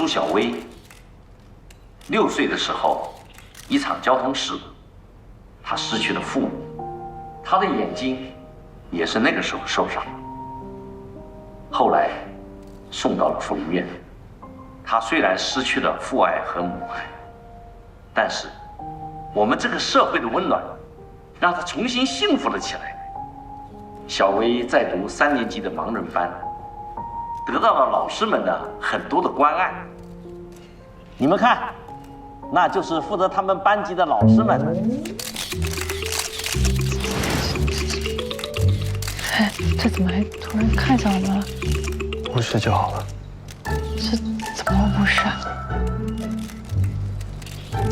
苏小薇，六岁的时候，一场交通事故，她失去了父母，她的眼睛也是那个时候受伤。后来送到了疯院，她虽然失去了父爱和母爱，但是我们这个社会的温暖，让她重新幸福了起来。小薇在读三年级的盲人班。得到了老师们的很多的关爱。你们看，那就是负责他们班级的老师们。哎，这怎么还突然看上我们了？无视就好了。这怎么无视啊？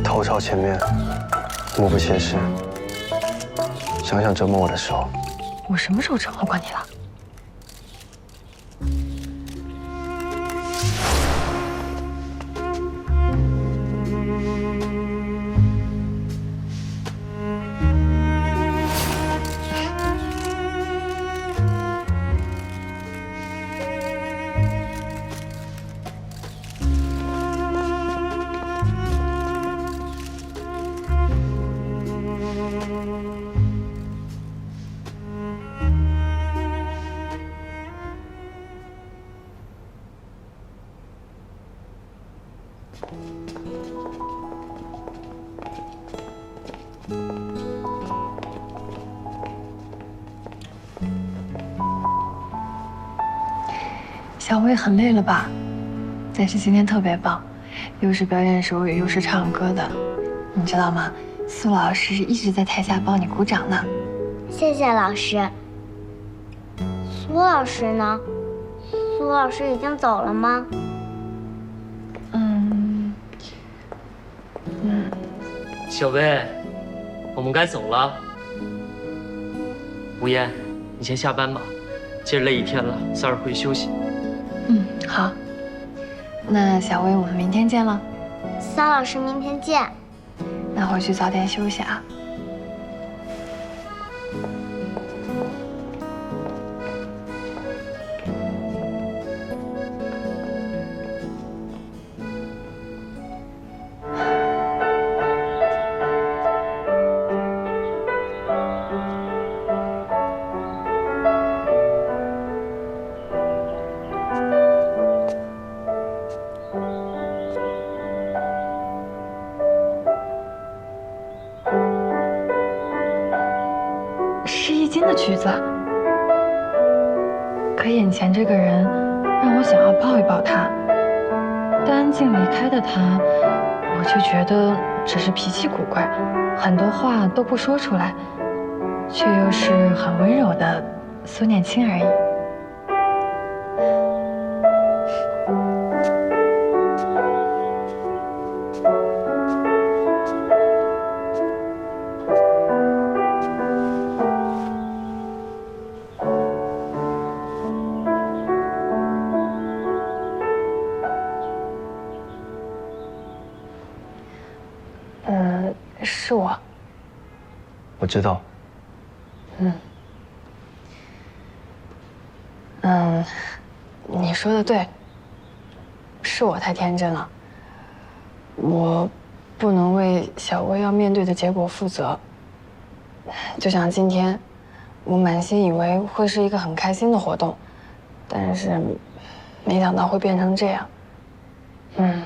头朝前面，目不斜视。想想折磨我的时候，我什么时候折磨过你了？Música 小薇很累了吧？但是今天特别棒，又是表演手语，又是唱歌的，你知道吗？苏老师一直在台下帮你鼓掌呢。谢谢老师。苏老师呢？苏老师已经走了吗？嗯嗯。小薇，我们该走了。吴嫣，你先下班吧，今儿累一天了，早点回去休息。嗯，好。那小薇，我们明天见了。桑老师，明天见。那回去早点休息啊。的曲子，可眼前这个人让我想要抱一抱他，但安静离开的他，我就觉得只是脾气古怪，很多话都不说出来，却又是很温柔的苏念青而已。是我，我知道。嗯，嗯，你说的对，是我太天真了。我不能为小薇要面对的结果负责。就像今天，我满心以为会是一个很开心的活动，但是没想到会变成这样。嗯，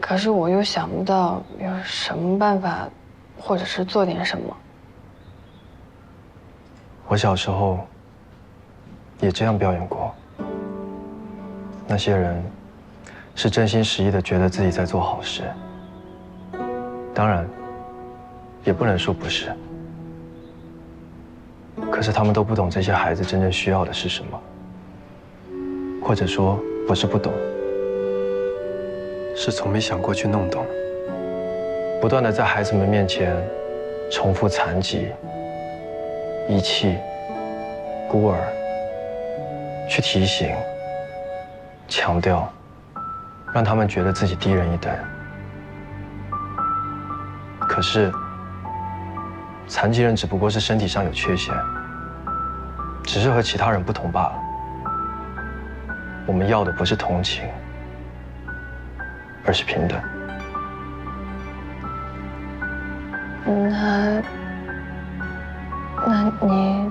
可是我又想不到有什么办法。或者是做点什么。我小时候也这样表演过。那些人是真心实意的，觉得自己在做好事。当然，也不能说不是。可是他们都不懂这些孩子真正需要的是什么，或者说不是不懂，是从没想过去弄懂。不断的在孩子们面前重复残疾、遗弃、孤儿，去提醒、强调，让他们觉得自己低人一等。可是，残疾人只不过是身体上有缺陷，只是和其他人不同罢了。我们要的不是同情，而是平等。那，那你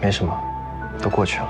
没什么，都过去了。